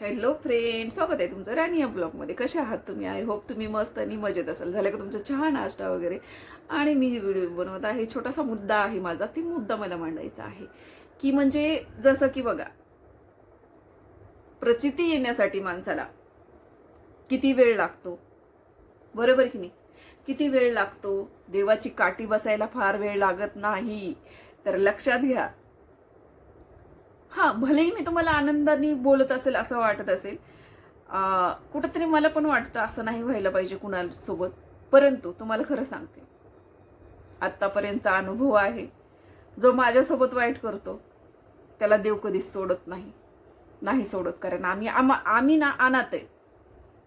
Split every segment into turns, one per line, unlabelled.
Hello friend स्वागत आहे तुमचं राणी या ब्लॉगमध्ये. कसे आहात तुम्ही? आय होप तुम्ही मस्त आणि मजेत असाल. झालं का तुमचा चहा नाश्ता वगैरे? आणि मी व्हिडिओ बनवत आहे. छोटासा मुद्दा आहे माझा. ती मुद्दा मला मांडायचा आहे. की म्हणजे जसं की बघा प्रचिती येण्यासाठी माणसाला किती वेळ लागतो? बरोबर की नाही? किती वेळ लागतो? देवाची काठी बसायला फार वेळ लागत नाही. तर लक्षात घ्या हां भलेही मी तुम्हाला आनंदाने बोलत असेल असं वाटत असेल. कुठंतरी मला पण वाटतं असं नाही व्हायला पाहिजे कुणासोबत. परंतु तुम्हाला खरं सांगते आत्तापर्यंतचा अनुभव आहे जो माझ्यासोबत वाईट करतो त्याला देव कधीच सोडत नाही. नाही सोडत कारण आम्ही आम आम्ही ना अनाथ आहे.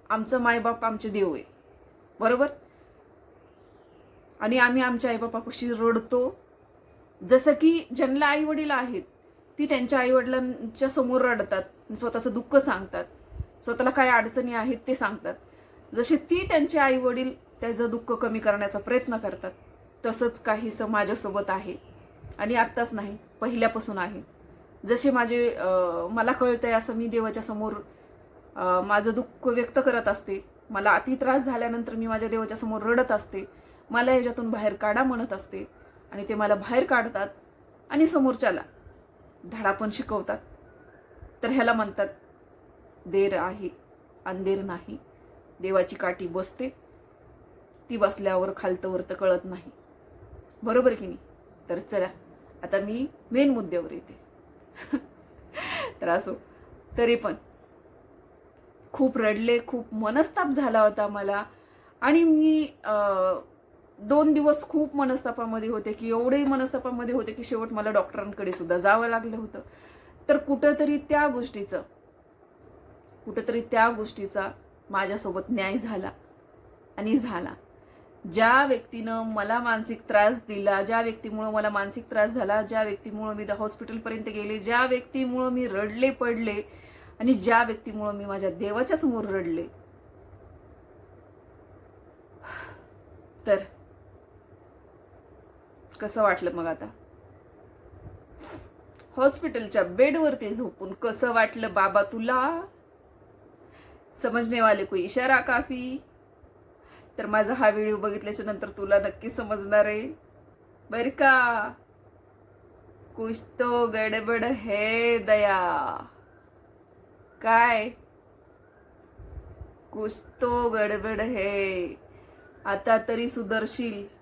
आमचं मायबाप आमचे देव आहे. बरोबर? आणि आम्ही आमच्या आईबापापाशी रडतो. जसं की ज्यांना आई वडील आहेत ती त्यांच्या आईवडिलांच्या समोर रडतात. स्वतःचं दुःख सांगतात. स्वतःला काय अडचणी आहेत ते सांगतात. जसे ती त्यांचे आई वडील त्याचं दुःख कमी करण्याचा प्रयत्न करतात तसंच काहीसं माझ्यासोबत आहे. आणि आत्ताच नाही पहिल्यापासून आहे. जसे माझे मला कळतंय असं मी देवाच्या समोर माझं दुःख व्यक्त करत असते. मला अति त्रास झाल्यानंतर मी माझ्या देवाच्या समोर रडत असते. मला याच्यातून बाहेर काढा म्हणत असते. आणि ते मला बाहेर काढतात आणि समोरच्याला. धडा पण शिकवतात. तर ह्याला म्हणतात देर आहे अंधेर नाही. देवाची काठी बसते. ती बसल्यावर खालतं वरतं कळत नाही. बरोबर की नाही? तर चला आता मी मेन मुद्द्यावर येते. तर असो तरी पण. खूप रडले खूप मनस्ताप झाला होता मला. आणि मी दोन दिवस खूप मनस्तापामध्ये होते की एवढेही मनस्तापामध्ये होते की शेवट मला डॉक्टरांकडे सुद्धा जावं लागलं होतं. तर कुठंतरी त्या गोष्टीचं कुठंतरी त्या गोष्टीचा माझ्यासोबत न्याय झाला आणि झाला. ज्या व्यक्तीनं मला मानसिक त्रास दिला ज्या व्यक्तीमुळं मला मानसिक त्रास झाला ज्या व्यक्तीमुळं मी हॉस्पिटलपर्यंत गेले ज्या व्यक्तीमुळं मी रडले पडले आणि ज्या व्यक्तीमुळं मी माझ्या देवाच्या समोर रडले. तर कसं वाटलं मग आता? हॉस्पिटलच्या बेडवरती झोपून कसं वाटलं बाबा तुला? समजणे वाले कोई इशारा काफी? तर माझा हा व्हिडिओ बघितल्याच्या नंतर तुला नक्की समजणार आहे. बर का? कुछ तो गडबड है दया. काय? कुछ तो गडबड है. आता तरी सुधरशील.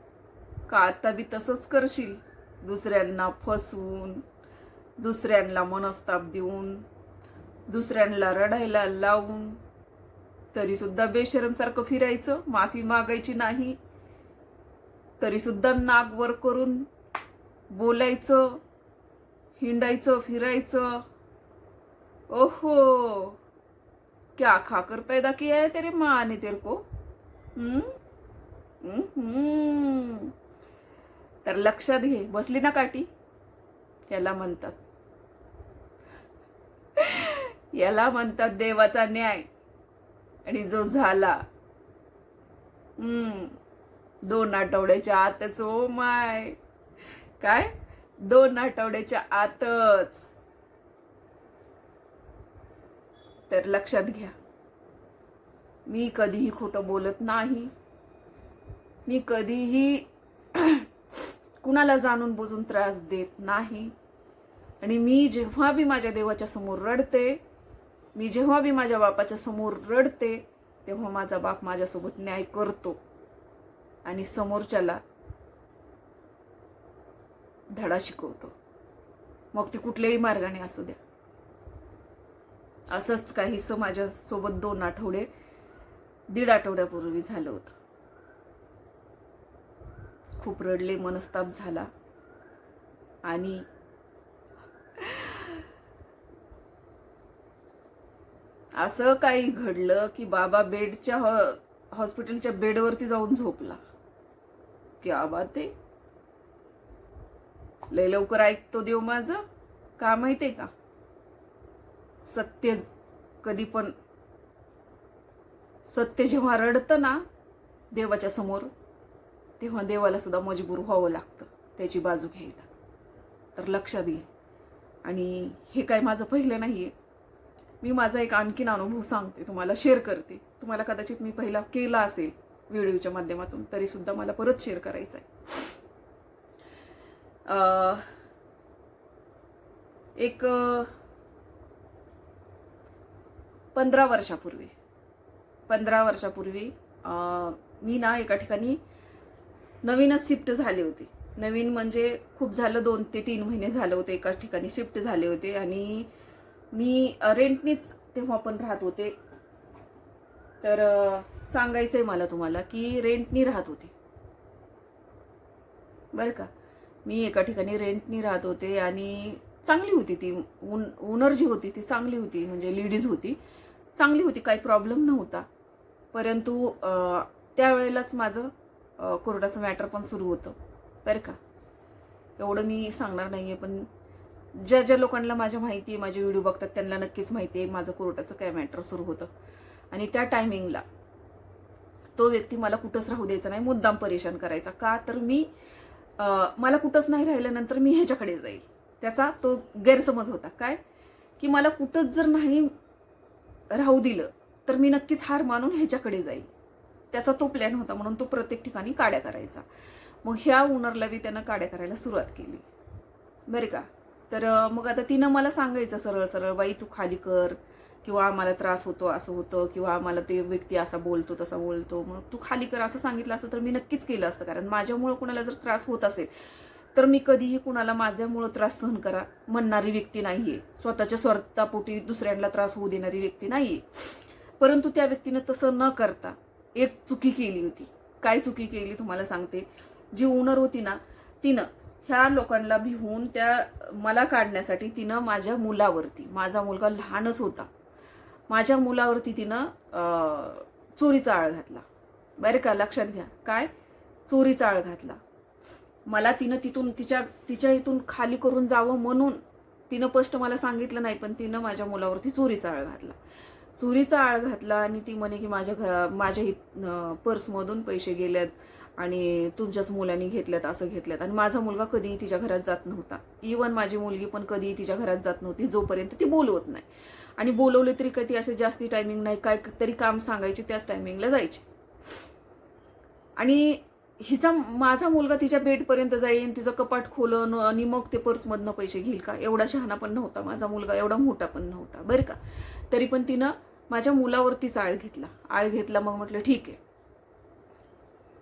का आता बी तसंच करशील? दुसऱ्यांना फसवून दुसऱ्यांना मनस्ताप देऊन दुसऱ्यांना रडायला लावून तरीसुद्धा बेशरमसारखं फिरायचं माफी मागायची नाही. तरी सुद्धा वर करून बोलायचं हिंडायचं फिरायचं. ओहो! क्या खाकर पैदा किया है तेरे माँ ने तेरे को? हम्म? हम्म. तर लक्षात घे. बसली ना काठी? त्याला म्हणतात. याला म्हणतात देवाचा न्याय. आणि जो झाला. हम्म. दोन आठवड्याच्या आतच ओ माय. काय? दोन आठवड्याच्या आतच. तर लक्षात घ्या. मी कधीही खोटं बोलत नाही. मी कधीही कुणाला जाणून बुजून त्रास देत नाही. आणि मी जेव्हा बी माझ्या देवाच्या समोर रडते मी जेव्हा बी माझ्या बापाच्या समोर रडते तेव्हा माझा बाप माझ्यासोबत न्याय करतो. आणि समोरच्याला धडा शिकवतो. मग ती कुठल्याही मार्गाने असू द्या. असंच काहीसं माझ्यासोबत दोन आठवडे दीड आठवड्यापूर्वी झालं होतं. खूप रडले मनस्ताप झाला. आणि असं काही घडलं की बाबा बेडच्या हॉस्पिटलच्या बेडवरती जाऊन झोपला. की आबा ते लय लवकर ऐकतो देव माझं. का माहितीये का? सत्य कधी पण सत्य जेव्हा रडतं ना देवाच्या समोर तेव्हा देवाला सुद्धा मजबूर व्हावं लागतं त्याची बाजू घ्यायला. तर लक्षात घे. आणि हे काय माझं पहिलं नाही आहे मी माझा एक आणखीन अनुभव सांगते तुम्हाला शेअर करते. तुम्हाला कदाचित मी पहिला केला असेल व्हिडिओच्या माध्यमातून तरी सुद्धा मला परत शेअर करायचं आहे एक पंधरा वर्षापूर्वी पंधरा वर्षापूर्वी मी ना एका ठिकाणी नवीनच शिफ्ट झाले होते. नवीन म्हणजे खूप झालं दोन ते तीन महिने झाले होते एकाच ठिकाणी शिफ्ट झाले होते. आणि मी रेंटनीच तेव्हा पण राहत होते. तर सांगायचं सांगायचंय मला तुम्हाला की रेंटनी राहत होते. बरं का? मी एका ठिकाणी रेंटनी राहत होते आणि चांगली होती ती. उन ओनर जी होती ती चांगली होती म्हणजे लेडीज होती. चांगली होती काही प्रॉब्लेम नव्हता. परंतु त्यावेळेलाच माझं कोर्टाचं मॅटर पण सुरू होतं. बरं का? एवढं मी सांगणार नाही आहे पण ज्या ज्या लोकांना माझ्या माहिती आहे माझे व्हिडिओ बघतात त्यांना नक्कीच माहिती आहे माझं कोर्टाचं काय मॅटर सुरू होतं. आणि त्या टायमिंगला तो व्यक्ती मला कुठंच राहू द्यायचा नाही मुद्दाम परेशान करायचा. का तर मी मला कुठंच नाही राहिल्यानंतर मी ह्याच्याकडे जाईल. त्याचा तो गैरसमज होता. काय? की मला कुठंच जर नाही राहू दिलं तर मी नक्कीच हार मानून ह्याच्याकडे जाईल. त्याचा तो प्लॅन होता म्हणून तो प्रत्येक ठिकाणी काड्या करायचा. मग ह्या ओनरला बी त्यानं काड्या करायला सुरुवात केली. बरे का? तर मग आता तिनं मला सांगायचं सरळ सरळ बाई तू खाली कर किंवा आम्हाला त्रास होतो असं होतं किंवा आम्हाला ते व्यक्ती असा बोलतो तसा बोलतो. मग तू खाली कर असं सांगितलं असतं तर मी नक्कीच केलं असतं. कारण माझ्यामुळं कुणाला जर त्रास होत असेल तर मी कधीही कुणाला माझ्यामुळं त्रास सहन करा म्हणणारी व्यक्ती नाहीये. स्वतःच्या स्वार्थापोटी दुसऱ्यांना त्रास होऊ देणारी व्यक्ती नाहीये. परंतु त्या व्यक्तीनं तसं न करता एक चुकी केली होती. काय चुकी केली तुम्हाला सांगते. जी ओनर होती ना तिनं ह्या लोकांना भिवून त्या मला काढण्यासाठी तिनं माझ्या मुलावरती माझा मुलगा लहानच होता. माझ्या मुलावरती तिनं चोरीचा आळ घातला. बरं का? लक्षात घ्या. काय? चोरीचा आळ घातला. मला तिनं तिथून तिच्या तिच्या इथून खाली करून जावं म्हणून तिनं स्पष्ट मला सांगितलं नाही पण तिनं माझ्या मुलावरती चोरीचा आळ घातला. चोरीचा आळ घातला आणि ती म्हणे की माझ्या घरा माझ्याही पर्समधून पैसे गेलेत आणि तुमच्याच मुलांनी घेतल्यात असं घेतल्यात. आणि माझा मुलगा कधीही तिच्या घरात जात नव्हता. इवन माझी मुलगी पण कधीही तिच्या घरात जात नव्हती जोपर्यंत ती बोलवत नाही. आणि बोलवले तरी कधी असे जास्ती टायमिंग नाही काय तरी काम सांगायचे त्याच टायमिंगला जायचे. आणि हिचा माझा मुलगा तिच्या बेडपर्यंत जाईन तिचं कपाट खोलन आणि मग ते पर्समधनं पैसे घेईल का? एवढा शहाणा पण नव्हता माझा मुलगा एवढा मोठा पण नव्हता. बरं का? तरी पण तिनं माझ्या मुलावरतीच आळ घेतला. आळ घेतला मग म्हटलं ठीक आहे.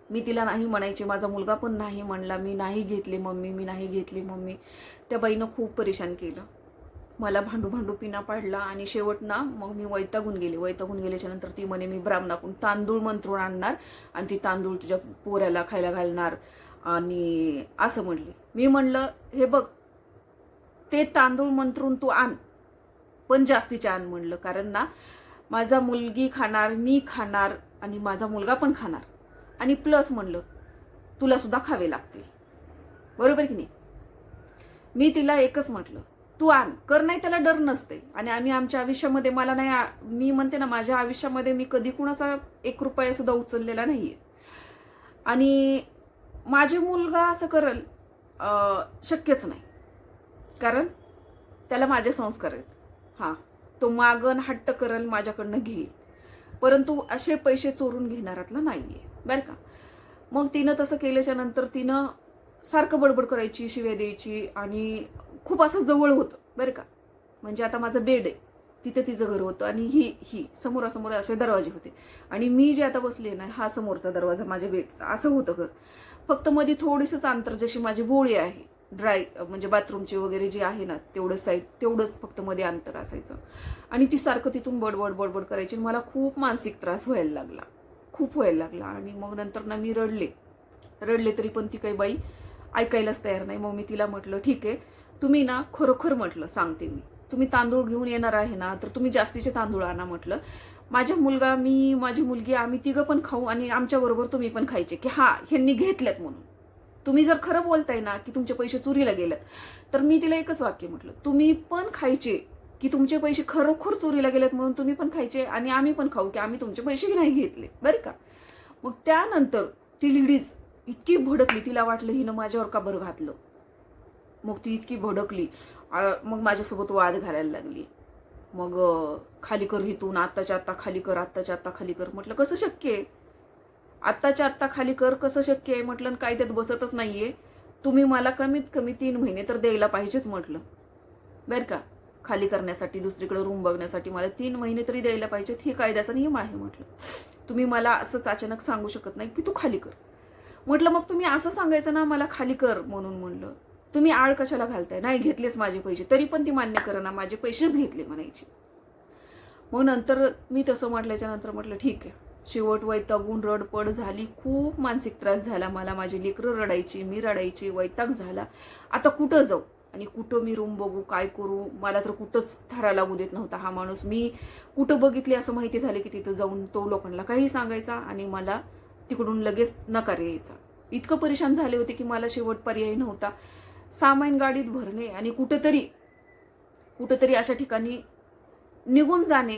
मी तिला नाही म्हणायचे माझा मुलगा पण नाही म्हणला. मी नाही घेतली मम्मी मी नाही घेतली मम्मी. त्या बाईनं खूप परेशान केलं. मला भांडू भांडू पिना पाडला आणि शेवट ना मग मी वैतागून गेले. वैतागून गेल्याच्यानंतर ती म्हणे मी ब्राह्मणाकडून तांदूळ मंत्रून आणणार आणि ती तांदूळ तुझ्या पोऱ्याला खायला घालणार. आणि असं म्हणली. मी म्हणलं हे बघ ते तांदूळ मंत्रून तू आण. पण जास्तीचे आण म्हणलं. कारण ना माझा मुलगी खाणार मी खाणार आणि माझा मुलगा पण खाणार. आणि प्लस म्हणलं तुला सुद्धा खावे लागतील. बरोबर की नाही? मी तिला एकच म्हटलं तू आण कर नाही त्याला डर नसते. आणि आम्ही आमच्या आयुष्यामध्ये मला नाही मी म्हणते ना माझ्या आयुष्यामध्ये मी कधी कुणाचा एक रुपया सुद्धा उचललेला आहे आणि माझे मुलगा असं करल शक्यच नाही. कारण त्याला माझे संस्कार आहेत. हां. तो मागण हट्ट करल माझ्याकडनं घेईल. परंतु असे पैसे चोरून घेणारातला नाहीये. बरं का? मग तिनं तसं केल्याच्यानंतर तिनं सारखं बडबड करायची शिव्या द्यायची आणि खूप असं जवळ होतं. बरं का? म्हणजे आता माझं बेड आहे. तिथं तिचं घर होतं आणि ही ही समोरासमोर असे दरवाजे होते. आणि मी जे आता बसले ना हा समोरचा दरवाजा माझ्या बेडचा. असं होतं घर. फक्त मध्ये थोडीसंच अंतर जशी माझी बोळी आहे ड्राय म्हणजे बाथरूमची वगैरे जी आहे ना तेवढं साईड तेवढंच फक्त मध्ये अंतर असायचं. आणि ती सारखं तिथून बडबड बडबड करायची आणि मला खूप मानसिक त्रास व्हायला लागला. खूप व्हायला लागला. आणि मग नंतर ना मी रडले. रडले तरी पण ती काही बाई ऐकायलाच तयार नाही. मग मी तिला म्हटलं ठीक आहे तुम्ही ना खरोखर म्हटलं सांगते मी. तुम्ही तांदूळ घेऊन येणार आहे ना तर तुम्ही जास्तीचे तांदूळ आणा म्हटलं. माझा मुलगा मी माझी मुलगी आम्ही तिघं पण खाऊ आणि आमच्याबरोबर तुम्ही पण खायचे की हा ह्यांनी घेतल्यात म्हणून. तुम्ही जर खरं बोलताय ना की तुमचे पैसे चोरीला गेलेत तर मी तिला एकच वाक्य म्हटलं तुम्ही पण खायचे की तुमचे पैसे खरोखर चोरीला गेलेत म्हणून तुम्ही पण खायचे आणि आम्ही पण खाऊ की आम्ही तुमचे पैसे नाही घेतले. बरं का? मग त्यानंतर ती लेडीज इतकी भडकली तिला वाटलं हिनं माझ्यावर का बरं घातलं? मग ती इतकी भडकली मग माझ्यासोबत वाद घालायला लागली. मग खाली कर हिथून आत्ताच्या आत्ता खाली कर आत्ताच्या आत्ता खाली कर. म्हटलं कसं शक्य आहे? आत्ताच्या आत्ता खाली कर कसं शक्य आहे म्हटलं कायद्यात काय त्यात बसतच नाहीये. तुम्ही मला कमीत कमी तीन महिने तर द्यायला पाहिजेत म्हटलं. बरं का? खाली करण्यासाठी दुसरीकडे रूम बघण्यासाठी मला तीन महिने तरी द्यायला पाहिजेत हे कायद्याचा नियम आहे म्हटलं. तुम्ही मला असंच अचानक सांगू शकत नाही की तू खाली कर. म्हटलं मग तुम्ही असं सांगायचं ना मला खाली कर म्हणून म्हणलं. तुम्ही आळ कशाला घालताय? नाही घेतलेच माझे पैसे. तरी पण ती मान्य करा ना माझे पैसेच घेतले म्हणायचे. मग नंतर मी तसं म्हटल्याच्या नंतर म्हटलं ठीक आहे. शेवट वैतागून रडपड झाली. खूप मानसिक त्रास झाला मला. माझी लेकरं रडायची मी रडायची वैताग झाला. आता कुठं जाऊ? आणि कुठं मी रूम बघू? काय करू? मला तर कुठंच थरा लागू देत नव्हता हा माणूस. मी कुठं बघितले असं माहिती झाले की तिथं जाऊन तो लोकांना काही सांगायचा आणि मला तिकडून लगेच नकार यायचा. इतकं परेशान झाले होते की मला शेवट पर्याय नव्हता. सामान गाडीत भरणे आणि कुठंतरी कुठंतरी अशा ठिकाणी निघून जाणे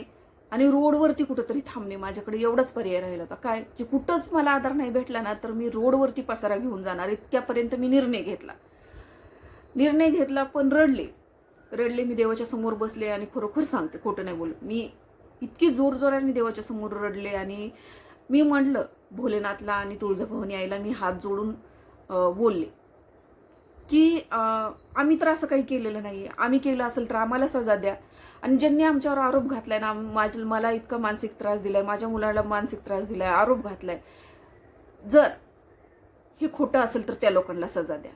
आणि रोडवरती कुठंतरी थांबणे माझ्याकडे एवढाच पर्याय राहिला होता. काय? की कुठंच मला आधार नाही भेटला ना तर मी रोडवरती पसारा घेऊन जाणार. इतक्यापर्यंत मी निर्णय घेतला. निर्णय घेतला पण रडले. रडले मी देवाच्या समोर बसले आणि खरोखर सांगते खोटं नाही बोलत. मी इतकी जोरजोराने देवाच्या समोर रडले आणि मी म्हणलं भोलेनाथला आणि तुळजाभवानी आईला मी हात जोडून बोलले. की आम्ही तर असं काही केलेलं नाही आहे आम्ही केलं असेल तर आम्हाला सजा द्या. आणि ज्यांनी आमच्यावर आरोप घातलाय ना माझ मला इतका मानसिक त्रास दिलाय माझ्या मुलाला मानसिक त्रास दिलाय आरोप घातलाय. जर हे खोटं असेल तर त्या लोकांना सजा द्या.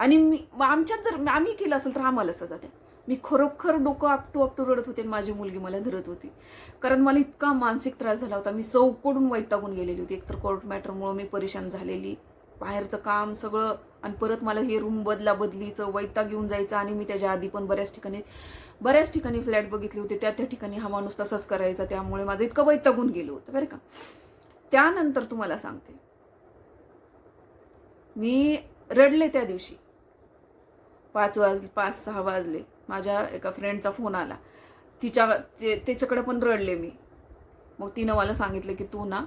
आणि मी मग आमच्यात जर आम्ही केलं असेल तर आम्हाला सजा द्या. मी खरोखर डोकं आपटू आपटू रडत होते आणि माझी मुलगी मला धरत होती. कारण मला इतका मानसिक त्रास झाला होता. मी चौकडून वैतागून गेलेली होती. एकतर कोर्ट मॅटरमुळं मी परेशान झालेली. बाहेरचं काम सगळं आणि परत मला हे रूम बदला बदलीचं वैताग घेऊन जायचं आणि मी त्याच्या आधी पण बऱ्याच ठिकाणी बऱ्याच ठिकाणी फ्लॅट बघितले होते. त्या त्या ठिकाणी हा माणूस तसाच करायचा. त्यामुळे माझं इतकं वैतागून गेलं होतं बरं का? त्यानंतर तुम्हाला सांगते. मी रडले त्या दिवशी. पाच वाजले पाच सहा वाजले. माझ्या एका फ्रेंडचा फोन आला. तिच्या ते- त्याच्याकडे पण रडले मी. मग तिनं मला सांगितलं की तू ना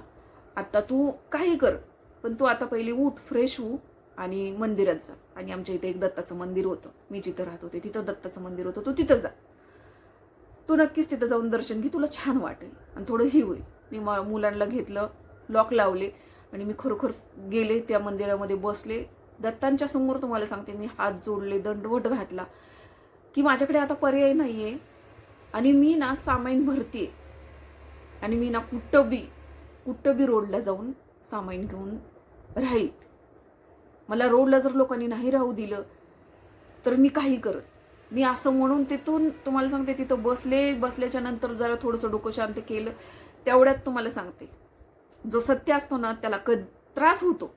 आत्ता तू काही कर पण तू आता पहिली उठ फ्रेश हो आणि मंदिरात जा. आणि आमच्या इथे एक दत्ताचं मंदिर होतं. मी जिथं राहत होते तिथं दत्ताचं मंदिर होतं. तू तिथं जा. तू नक्कीच तिथं जाऊन दर्शन घे. तुला छान वाटेल. आणि थोडं ही होईल. मी मा मुलांना घेतलं लॉक लावले आणि मी खरोखर गेले त्या मंदिरामध्ये बसले. दत्तांच्या समोर तुम्हाला सांगते मी हात जोडले दंडवट घातला की माझ्याकडे आता पर्याय नाही आहे आणि मी ना सामाईन भरते आणि मी ना कुट्टबी कुट्टबी रोडला जाऊन सामाईन घेऊन राहील. मला रोडला जर लोकांनी नाही राहू दिलं तर मी काही करत. मी असं म्हणून तिथून तुम्हाला सांगते तिथं बसले बसल्याच्या नंतर जरा थोडंसं डोकं शांत केलं तेवढ्यात तुम्हाला सांगते. जो सत्य असतो ना त्याला क त्रास होतो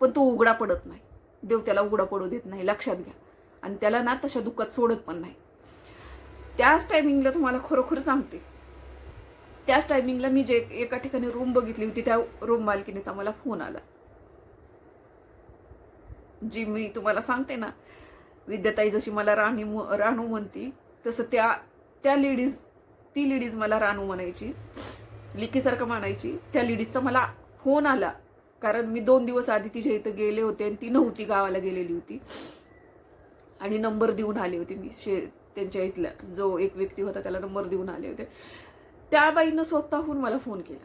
पण तो उघडा पडत नाही. देव त्याला उघडा पडू देत नाही लक्षात घ्या. आणि त्याला ना तशा दुःखात सोडत पण नाही. त्याच टायमिंगला तुम्हाला खरोखर सांगते. त्याच टायमिंगला मी जे एका ठिकाणी रूम बघितली होती त्या रूम मालकीनेचा मला फोन आला. जी मी तुम्हाला सांगते ना विद्याताई जशी मला राणी राणू म्हणती तसं त्या त्या लेडीज ती लेडीज मला राणू म्हणायची लिखीसारखं म्हणायची. त्या लेडीजचा मला फोन आला कारण मी दोन दिवस आधी तिच्या इथं गेले होते आणि ती नव्हती गावाला गेलेली होती. आणि नंबर देऊन आले होते मी शे त्यांच्या इथल्या जो एक व्यक्ती होता त्याला नंबर देऊन आले होते. त्या बाईनं स्वतःहून मला फोन केला.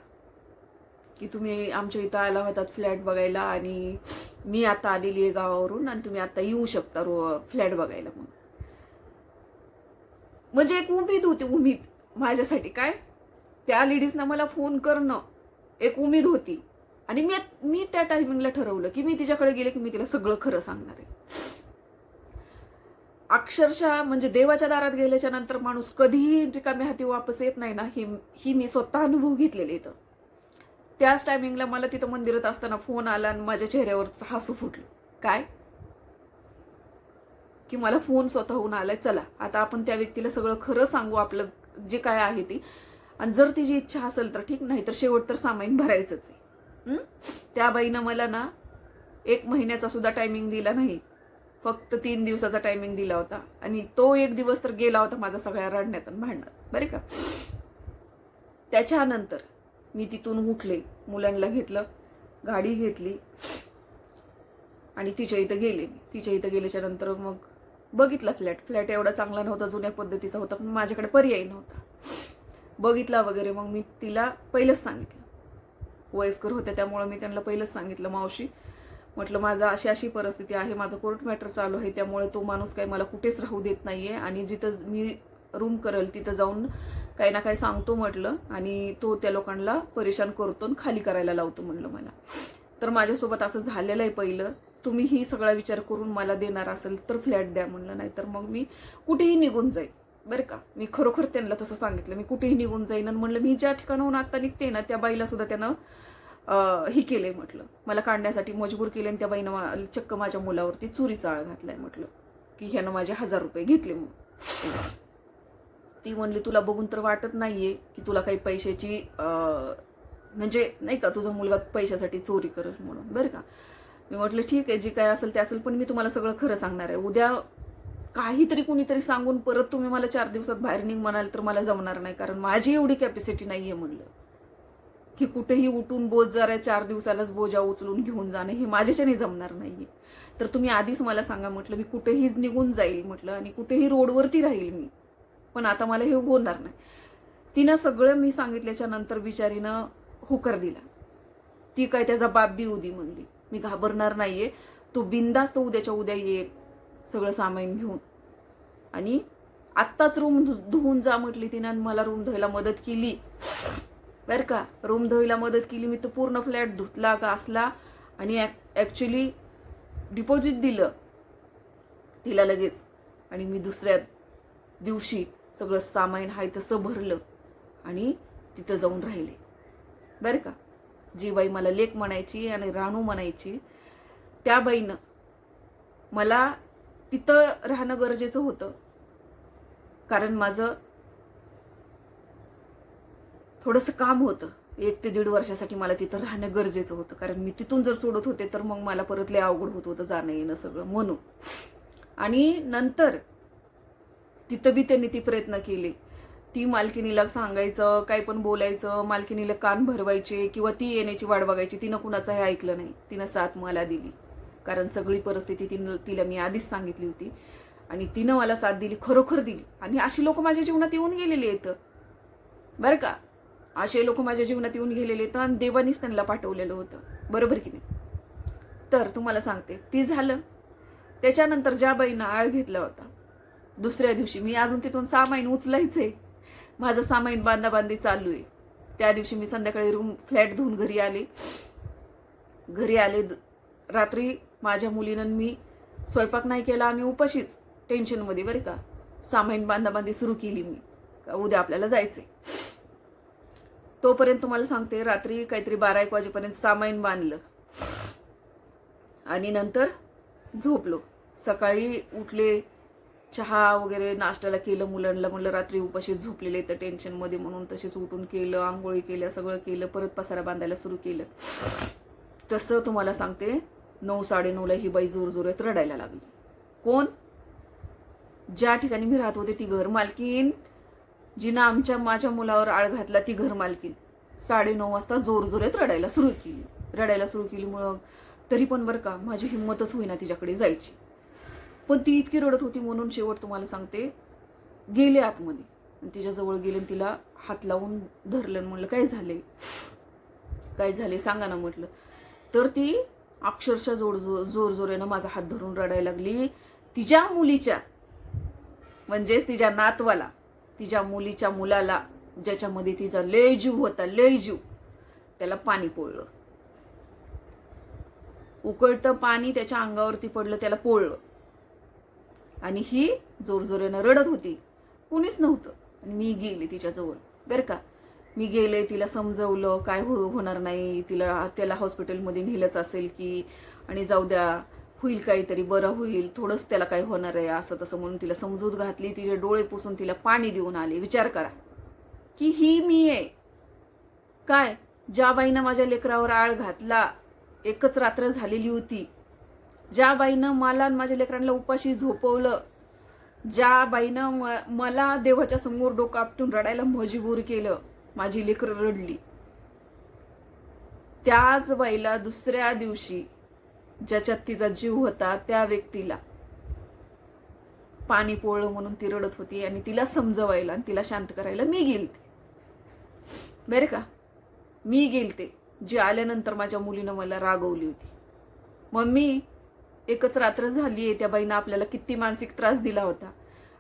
की तुम्ही आमच्या इथं आला होतात फ्लॅट बघायला आणि मी आता आलेली आहे गावावरून आणि तुम्ही आता येऊ शकता रो फ्लॅट बघायला म्हणून. म्हणजे एक उमेद होती उमेद माझ्यासाठी. काय? त्या लेडीजनं मला फोन करणं एक उमेद होती. आणि मी मी त्या टायमिंगला ठरवलं की मी तिच्याकडे गेले की मी तिला सगळं खरं सांगणार आहे. अक्षरशः म्हणजे देवाच्या दारात गेल्याच्यानंतर माणूस कधीही रिकाम्या हाती वापस येत नाही ना ही ही मी स्वतः अनुभव घेतलेले इथं. त्याच टायमिंगला मला तिथं मंदिरात असताना फोन आला आणि माझ्या चेहऱ्यावरचं हसू फुटलं. काय? की मला फोन स्वतःहून आलाय चला आता आपण त्या व्यक्तीला सगळं खरं सांगू आपलं जे काय आहे ती. आणि जर तिची इच्छा असेल तर ठीक नाही तर शेवट तर सामाईन भरायचंच आहे. त्या बाईनं मला ना एक महिन्याचा सुद्धा टायमिंग दिला नाही. फक्त तीन दिवसाचा टायमिंग दिला होता. आणि तो एक दिवस तर गेला होता माझा सगळ्या रडण्यात आणि भांडणात बरे का? त्याच्यानंतर मी तिथून उठले मुलांना घेतलं गाडी घेतली आणि तिच्या इथं गेले. तिच्या इथं गेल्याच्यानंतर मग बघितला फ्लॅट. फ्लॅट एवढा चांगला नव्हता जुन्या पद्धतीचा होता पण माझ्याकडे पर्याय नव्हता. बघितला वगैरे मग मी तिला पहिलंच सांगितलं. वयस्कर होत्या त्यामुळं मी त्यांना पहिलंच सांगितलं मावशी म्हटलं माझं अशी अशी परिस्थिती आहे माझं कोर्ट मॅटर चालू आहे त्यामुळे तो माणूस काही मला कुठेच राहू देत नाही आहे आणि जिथं मी रूम करेल तिथं जाऊन काही ना काही सांगतो म्हटलं आणि तो त्या लोकांना परेशान करतो आणि खाली करायला लावतो म्हणलं मला. तर माझ्यासोबत असं झालेलं आहे पहिलं. तुम्ही ही सगळा विचार करून मला देणार असेल तर फ्लॅट द्या म्हणलं नाही तर मग मी कुठेही निघून जाईल बरं का? मी खरोखर त्यांना तसं सांगितलं. मी कुठेही निघून जाईन आणि म्हणलं मी ज्या ठिकाणाहून आता निघते ना त्या बाईला सुद्धा त्यानं हे ही आहे म्हटलं. मला काढण्यासाठी मजबूर केले आणि त्या बाईनं चक्क माझ्या मुलावरती चुरीचा आळ घातलाय म्हटलं. की ह्यानं माझे हजार रुपये घेतले मग ती म्हणली तुला बघून तर वाटत नाहीये की तुला काही पैशाची म्हणजे नाही का तुझा मुलगा पैशासाठी चोरी करत म्हणून बरं का? मी म्हटलं ठीक आहे जे काय असेल ते असेल पण मी तुम्हाला सगळं खरं सांगणार आहे. उद्या काहीतरी कुणीतरी सांगून परत तुम्ही मला चार दिवसात बाहेर निघ म्हणाल तर मला जमणार नाही कारण माझी एवढी कॅपॅसिटी नाही आहे म्हणलं. की कुठेही उठून बोज जरा चार दिवसालाच बोजा उचलून घेऊन जाणं हे माझ्याच्याने जमणार नाहीये. तर तुम्ही आधीच मला सांगा म्हटलं मी कुठेही निघून जाईल म्हटलं आणि कुठेही रोडवरती राहील मी. पण आता मला हे होणार नाही. तिनं सगळं मी सांगितल्याच्या नंतर बिचारीनं होकार दिला. ती काय त्याचा बाप बी उदी म्हणली. मी घाबरणार नाहीये. तो बिंदास्त उद्याच्या उद्या ये. सगळं सामान घेऊन. आणि आत्ताच रूम धुवून जा म्हटली तिनं आणि मला रूम धुवायला मदत केली. बरं का? रूम धुवायला मदत केली. मी तो पूर्ण फ्लॅट धुतला घासला आणि ॲक्च्युली डिपॉझिट दिलं. तिला लगेच. आणि मी दुसऱ्या दिवशी सगळं सामान आहे तसं भरलं आणि तिथं जाऊन राहिले. बरं का? जी बाई मला लेक म्हणायची आणि राणू म्हणायची. त्या बाईनं मला तिथं राहणं गरजेचं होतं. कारण माझं थोडंसं काम होतं. एक ते दीड वर्षासाठी मला तिथं राहणं गरजेचं होतं. कारण मी तिथून जर सोडत होते तर मग मला परत लय अवघड होत होतं जाणं येणं सगळं म्हणून. आणि नंतर तिथं बी त्यांनी ती प्रयत्न केले. ती मालकिनीला सांगायचं काय पण बोलायचं मालकिनीला कान भरवायचे किंवा ती येण्याची वाट बघायची तिनं कुणाचं हे ऐकलं नाही. तिनं साथ मला दिली. कारण सगळी परिस्थिती तिनं तिला मी आधीच सांगितली होती. आणि तिनं मला साथ दिली खरोखर दिली. आणि अशी लोक माझ्या जीवनात येऊन गेलेली आहेत. बरं का? असे लोक माझ्या जीवनात येऊन गेलेले आहेत आणि देवानीच त्यांना पाठवलेलं होतं. बरोबर की नाही? तर तुम्हाला सांगते ती झालं. त्याच्यानंतर ज्या बाईनं आळ घेतला होता दुसऱ्या दिवशी. मी अजून तिथून सामाईन उचलायचे. माझं सामाईन बांधाबांधी चालू आहे. त्या दिवशी मी संध्याकाळी रूम फ्लॅट धुवून घरी आले. घरी आले रात्री माझ्या मुलीनं मी स्वयंपाक नाही केला आणि उपाशीच टेन्शनमध्ये बरं का. सामाईन बांधाबांधी सुरू केली मी. का उद्या आपल्याला जायचंय. तोपर्यंत तुम्हाला सांगते रात्री काहीतरी बारा एक वाजेपर्यंत सामाईन बांधलं. आणि नंतर झोपलो. सकाळी उठले चहा वगैरे नाश्त्याला केलं मुलांना म्हणलं रात्री उपाशी झोपलेले तर टेन्शनमध्ये म्हणून तसेच उठून केलं आंघोळी केलं सगळं केलं परत पसारा बांधायला सुरू केलं. तसं तुम्हाला सांगते नऊ साडेनऊला ही बाई जोर जोरात रडायला लागली. कोण? ज्या ठिकाणी मी राहत होते ती घर मालकीन जिनं आमच्या माझ्या मुलावर आळ घातला ती घर मालकीन साडेनऊ वाजता जोर जोरात रडायला सुरू केली. रडायला सुरू केली मग तरी पण बरं का माझी हिंमतच होईना तिच्याकडे जायची. पण ती इतकी रडत होती म्हणून शेवट तुम्हाला सांगते गेले आतमध्ये. आणि तिच्याजवळ गेले आणि तिला हात लावून धरलं म्हणलं काय झाले? काय झाले? सांगा ना म्हटलं. तर ती अक्षरशः जोर जोर जोरेनं माझा हात धरून रडायला लागली. तिच्या मुलीच्या म्हणजेच तिच्या नातवाला तिच्या मुलीच्या मुलाला ज्याच्यामध्ये तिचा लय जीव होता लय जीव त्याला पाणी पोळलं. उकळतं पाणी त्याच्या अंगावरती पडलं त्याला पोळलं. आणि ही जोरजोऱ्यानं रडत होती. कुणीच नव्हतं. आणि मी गेले तिच्याजवळ. बरं का? मी गेले तिला समजवलं काय हो होणार नाही तिला त्याला हॉस्पिटलमध्ये नेलंच असेल की आणि जाऊ द्या होईल काहीतरी बरं होईल थोडंच त्याला काय होणार आहे असं तसं म्हणून तिला समजूत घातली तिचे डोळे पुसून तिला पाणी देऊन आले. विचार करा. की ही मी आहे. काय? ज्या बाईनं माझ्या लेकरावर आळ घातला एकच रात्र झालेली होती. ज्या बाईनं मला आणि माझ्या लेकरांना उपाशी झोपवलं ज्या बाईनं म- मला देवाच्या समोर डोकं आपटून रडायला मजबूर केलं माझी लेकरं रडली. त्याच बाईला दुसऱ्या दिवशी ज्याच्यात तिचा जीव होता त्या व्यक्तीला पाणी पोळलं म्हणून ती रडत होती आणि तिला समजवायला आणि तिला शांत करायला मी गेलते. बरे का? मी गेलते जी आल्यानंतर माझ्या मुलीनं मला रागवली होती. मम्मी एकच रात्र झाली आहे त्या बाईनं आपल्याला किती मानसिक त्रास दिला होता.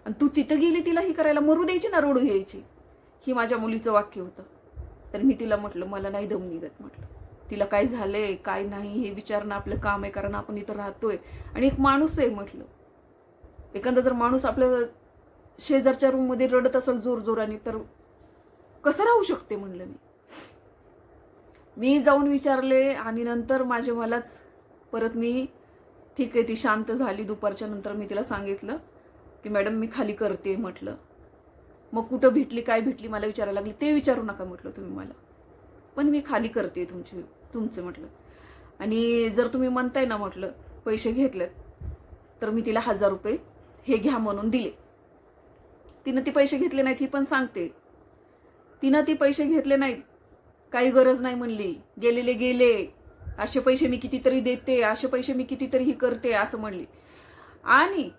आणि तू तिथं गेली तिला ही करायला मरू द्यायची ना रडू यायची ही माझ्या मुलीचं वाक्य होतं. तर मी तिला म्हटलं मला नाही दम निघत म्हटलं. तिला काय झालंय काय नाही हे विचारणं आपलं काम आहे कारण आपण इथं राहतोय. आणि एक माणूस आहे म्हटलं. एखादा जर माणूस आपल्या शेजारच्या रूममध्ये रडत असेल जोर जोराने तर कसं राहू शकते म्हणलं मी? मी जाऊन विचारले आणि नंतर माझे मलाच परत मी ठीक आहे ती शांत झाली. दुपारच्या नंतर मी तिला सांगितलं की मॅडम मी खाली करते म्हटलं. मग कुठं भेटली काय भेटली मला विचारायला लागली. ते विचारू नका म्हटलं तुम्ही मला. पण मी खाली करते तुमची तुमचं म्हटलं. आणि जर तुम्ही म्हणताय ना म्हटलं पैसे घेतलेत तर मी तिला हजार रुपये हे घ्या म्हणून दिले. तिनं ती पैसे घेतले नाहीत ही पण सांगते. तिनं ती पैसे घेतले नाहीत काही गरज नाही म्हणली. गेलेले गेले. असे पैसे मी कितीतरी देते असे पैसे मी कितीतरी ही करते असं म्हणली. आणि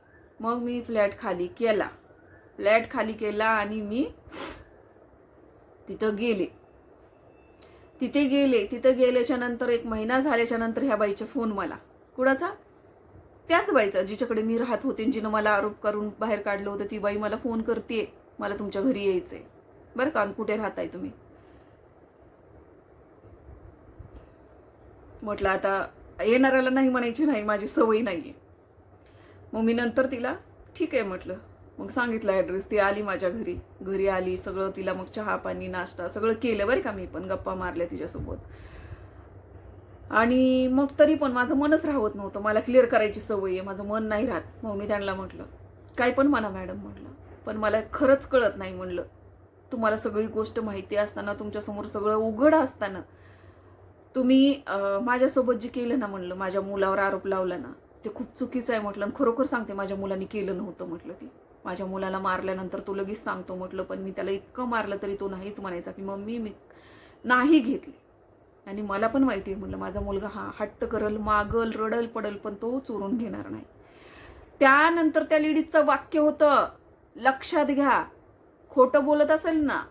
मग मी फ्लॅट खाली केला. फ्लॅट खाली केला आणि मी तिथं गेले. तिथे गेले. तिथं गेल्याच्यानंतर एक महिना झाल्याच्यानंतर ह्या बाईचा फोन मला. कुणाचा? त्याच बाईचा जिच्याकडे मी राहत होते आणि जिनं मला आरोप करून बाहेर काढलं होतं ती बाई मला फोन करते मला तुमच्या घरी यायचंय. बरं का? आणि कुठे राहताय तुम्ही? म्हटलं आता येणाऱ्याला नाही म्हणायची नाही माझी सवय नाहीये. मग मी नंतर तिला ठीक आहे म्हटलं. मग सांगितलं ॲड्रेस ती आली माझ्या घरी. घरी आली सगळं तिला मग चहा पाणी नाश्ता सगळं केलं बरं का मी पण गप्पा मारल्या तिच्यासोबत. आणि मग तरी पण माझं मनच राहत नव्हतं. मला क्लिअर करायची सवय आहे माझं मन नाही राहत. मग मी त्यांना म्हटलं काय पण म्हणा मॅडम म्हटलं. पण मला खरंच कळत नाही म्हणलं. तुम्हाला सगळी गोष्ट माहिती असताना तुमच्यासमोर सगळं उघड असताना तुम्ही माझ्यासोबत जे केलं ना म्हणलं माझ्या मुलावर आरोप लावला ना ते खूप चुकीचं आहे म्हटलं. आणि खरोखर सांगते माझ्या मुलांनी केलं नव्हतं म्हटलं ती. माझ्या मुलाला मारल्यानंतर तो लगेच सांगतो म्हटलं पण मी त्याला इतकं मारलं तरी तो नाहीच म्हणायचा की मम्मी मी नाही घेतली. आणि मला पण माहिती आहे म्हटलं माझा मुलगा हा हट्ट करल मागल रडल पडल पण तो चोरून घेणार नाही. त्यानंतर त्या लेडीजचं वाक्य होतं लक्षात घ्या खोटं बोलत असेल ना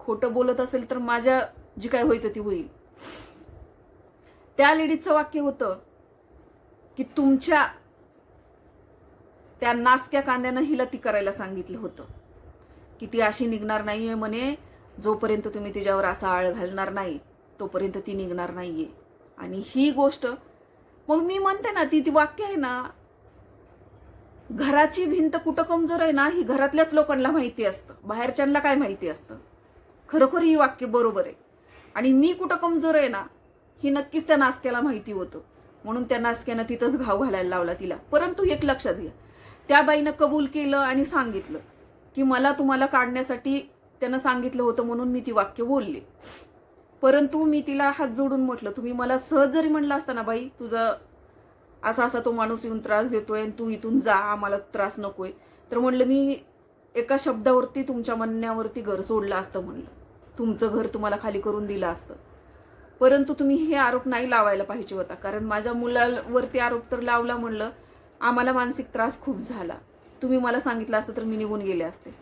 खोटं बोलत असेल तर माझ्या जी काय व्हायचं ती होईल. त्या लेडीजचं वाक्य होतं की तुमच्या त्या नासक्या कांद्यानं हिला ती करायला सांगितलं होतं. की ती अशी निघणार नाहीये म्हणे जोपर्यंत तुम्ही तिच्यावर असा आळ घालणार नाही तोपर्यंत ती निघणार नाहीये. आणि ही गोष्ट मग मी म्हणते ना ती ती वाक्य आहे ना घराची भिंत कुठं कमजोर आहे ना ही घरातल्याच लोकांना माहिती असतं बाहेरच्यांना काय माहिती असतं? खरोखर ही वाक्य बरोबर आहे. आणि मी कुठं कमजोर आहे ना ही नक्कीच त्या नासक्याला माहिती होतं. म्हणून त्या नासक्यानं तिथंच घाव घालायला लावला तिला. परंतु एक लक्षात घ्या. त्या बाईनं कबूल केलं आणि सांगितलं की मला तुम्हाला काढण्यासाठी त्यानं सांगितलं होतं म्हणून मी ती वाक्य बोलले. परंतु मी तिला हात जोडून म्हटलं तुम्ही मला सहज जरी म्हणलं असता ना बाई तुझं असा असा तो माणूस येऊन त्रास देतोय आणि तू इथून जा आम्हाला त्रास नकोय. तर म्हणलं मी एका शब्दावरती तुमच्या म्हणण्यावरती घर सोडलं असतं म्हणलं. तुमचं घर तुम्हाला खाली करून दिलं असतं. परंतु तुम्ही हे आरोप नाही लावायला पाहिजे होता. कारण माझ्या मुलावरती आरोप तर लावला म्हणलं आम्हाला मानसिक त्रास खूप झाला. तुम्ही मला सांगितलं असतं तर मी निघून गेले असते.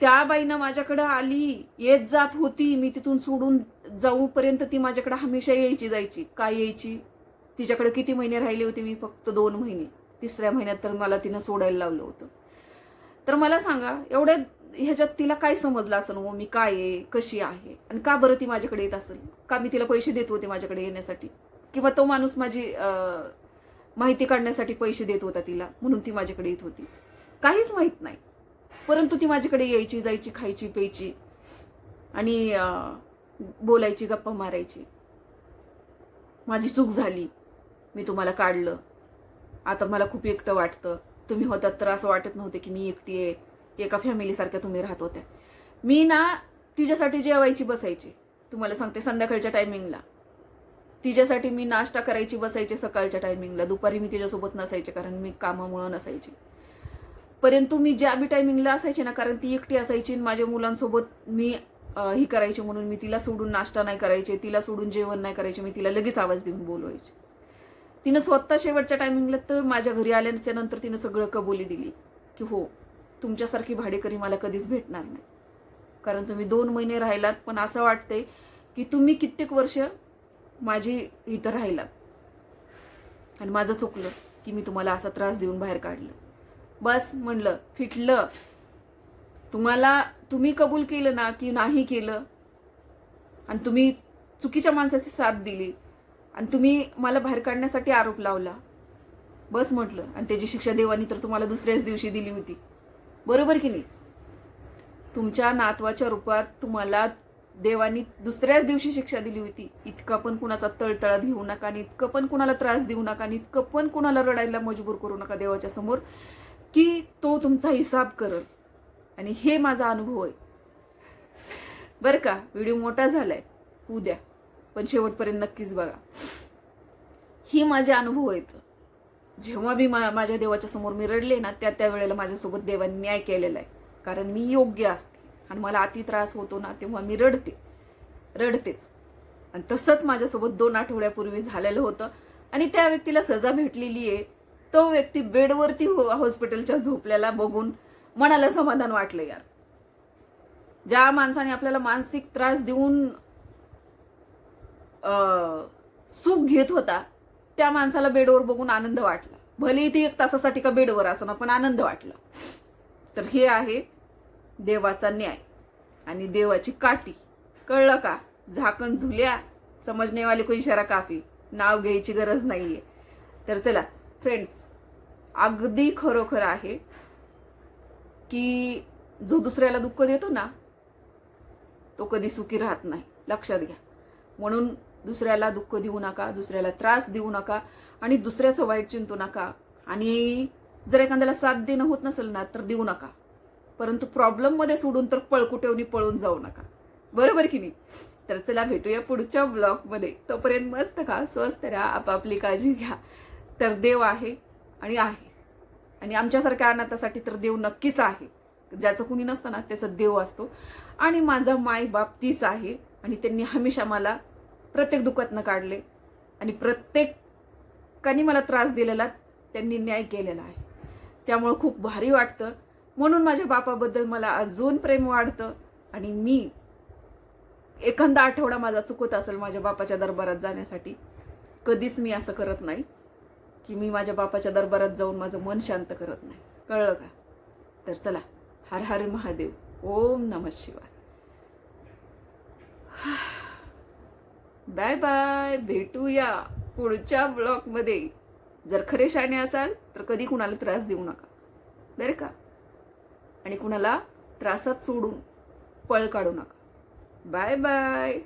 त्या बाईनं माझ्याकडं आली येत जात होती. मी तिथून सोडून जाऊपर्यंत ती माझ्याकडे हमेशा यायची जायची. काय यायची? तिच्याकडे किती महिने राहिले होते? मी फक्त दोन महिने. तिसऱ्या महिन्यात तर मला तिनं सोडायला लावलं होतं. तर मला सांगा एवढ्या ह्याच्यात तिला काय समजलं असं हो मी काय आहे? कशी आहे? आणि का बरं ती माझ्याकडे येत असेल? का मी तिला पैसे देत होते माझ्याकडे येण्यासाठी? किंवा तो माणूस माझी माहिती काढण्यासाठी पैसे देत होता तिला म्हणून ती माझ्याकडे येत होती? काहीच माहीत नाही. परंतु ती माझ्याकडे यायची जायची खायची प्यायची आणि बोलायची गप्पा मारायची. माझी चूक झाली. मी तुम्हाला काढलं. आता मला खूप एकटं वाटतं. तुम्ही होतात तर असं वाटत नव्हते की मी एकटी आहे. एका फॅमिलीसारख्या तुम्ही राहत होत्या. मी ना तिच्यासाठी जेवायची बसायची. तुम्हाला सांगते संध्याकाळच्या टायमिंगला तिच्यासाठी मी नाश्ता करायची बसायची सकाळच्या टायमिंगला दुपारी मी तिच्यासोबत नसायचे कारण मी कामामुळं नसायची. परंतु मी ज्या बी टायमिंगला असायचे ना कारण ती एकटी असायची आणि माझ्या मुलांसोबत मी ही करायची म्हणून मी तिला सोडून नाश्ता नाही करायचे तिला सोडून जेवण नाही करायचे मी तिला लगेच आवाज देऊन बोलवायचे. तिनं स्वतः शेवटच्या टायमिंगला तर माझ्या घरी आल्याच्यानंतर तिनं सगळं कबुली दिली की हो तुमच्यासारखी भाडेकरी मला कधीच भेटणार नाही. कारण तुम्ही दोन महिने राहिलात पण असं वाटते की तुम्ही कित्येक वर्ष माझी इथं राहिलात. आणि माझं चुकलं की मी तुम्हाला असा त्रास देऊन बाहेर काढलं. बस म्हणलं फिटलं. तुम्हाला तुम्ही कबूल केलं ना की नाही केलं? आणि तुम्ही चुकीच्या माणसाची साथ दिली. आणि तुम्ही मला बाहेर काढण्यासाठी आरोप लावला. बस म्हटलं. आणि त्याची शिक्षा देवानी तर तुम्हाला दुसऱ्याच दिवशी दिली होती. बरोबर की नाही? तुमच्या नातवाच्या रूपात तुम्हाला देवानी दुसऱ्याच दिवशी शिक्षा दिली होती. इतका पण कुणाचा तळतळात घेऊ नका आणि इतकं पण कुणाला त्रास देऊ नका आणि इतकं पण कुणाला रडायला मजबूर करू नका देवाच्या समोर की तो तुमचा हिसाब करल. आणि हे माझा अनुभव आहे. बरं का व्हिडिओ मोठा झालाय. उद्या पण शेवटपर्यंत नक्कीच बघा. ही माझे अनुभव आहेत. जेव्हा बी मा माझ्या देवाच्या समोर मी रडले ना त्या त्या वेळेला माझ्यासोबत देवाने न्याय केलेला आहे. कारण मी योग्य असते. आणि मला अति त्रास होतो ना तेव्हा मी रडते. रडतेच. आणि तसंच माझ्यासोबत दोन आठवड्यापूर्वी झालेलं होतं. आणि त्या व्यक्तीला सजा भेटलेली आहे. तो व्यक्ती बेडवरती हो हॉस्पिटलच्या झोपल्याला बघून मनाला समाधान वाटलं यार. ज्या माणसाने आपल्याला मानसिक त्रास देऊन सुख घेत होता त्या माणसाला बेडवर बघून आनंद वाटला. भले ती एक तासासाठी का बेडवर असं पण आनंद वाटला. तर हे आहे देवाचा न्याय आणि देवाची काठी. कळलं का? झाकण झुल्या समजणेवाले को इशारा काफी. नाव घ्यायची गरज नाहीये. तर चला फ्रेंड्स अगदी खरोखर आहे की जो दुसऱ्याला दुःख देतो ना तो कधी सुखी राहत नाही. लक्षात घ्या. म्हणून दुसऱ्याला दुःख देऊ नका दुसऱ्याला त्रास देऊ नका आणि दुसऱ्याचं वाईट चिंतू नका. आणि जर एखाद्याला साथ देणं होत नसेल ना तर देऊ नका. परंतु प्रॉब्लेममध्ये सोडून तर पळकुटेवणी पळून जाऊ नका. बरोबर की नाही? तर चला भेटूया पुढच्या ब्लॉगमध्ये तोपर्यंत मस्त का स्वस्त राहा आपापली काळजी घ्या. तर देव आहे आणि आहे. आणि आमच्यासारख्या अनाथासाठी तर देव नक्कीच आहे. ज्याचं कुणी नसतं ना त्याचा देव असतो. आणि माझा माय बाप तीच आहे. आणि त्यांनी हमेशा मला प्रत्येक दुखतनं काढले आणि प्रत्येकाने मला त्रास दिलेला त्यांनी न्याय केलेला आहे. त्यामुळं खूप भारी वाटतं. म्हणून माझ्या बापाबद्दल मला अजून प्रेम वाढतं आणि मी एखादा आठवडा माझा चुकत असेल माझ्या बापाच्या दरबारात जाण्यासाठी कधीच मी असं करत नाही की मी माझ्या बापाच्या दरबारात जाऊन माझं मन शांत करत नाही. कळलं का? तर चला हर हर महादेव. ओम नम शिवाय. बाय बाय भेटूया पुढच्या ब्लॉगमध्ये. जर खरे शाणे असाल तर कधी कुणाला त्रास देऊ नका. बरं का? आणि कुणाला त्रासात सोडून पळ काढू नका. Bye bye.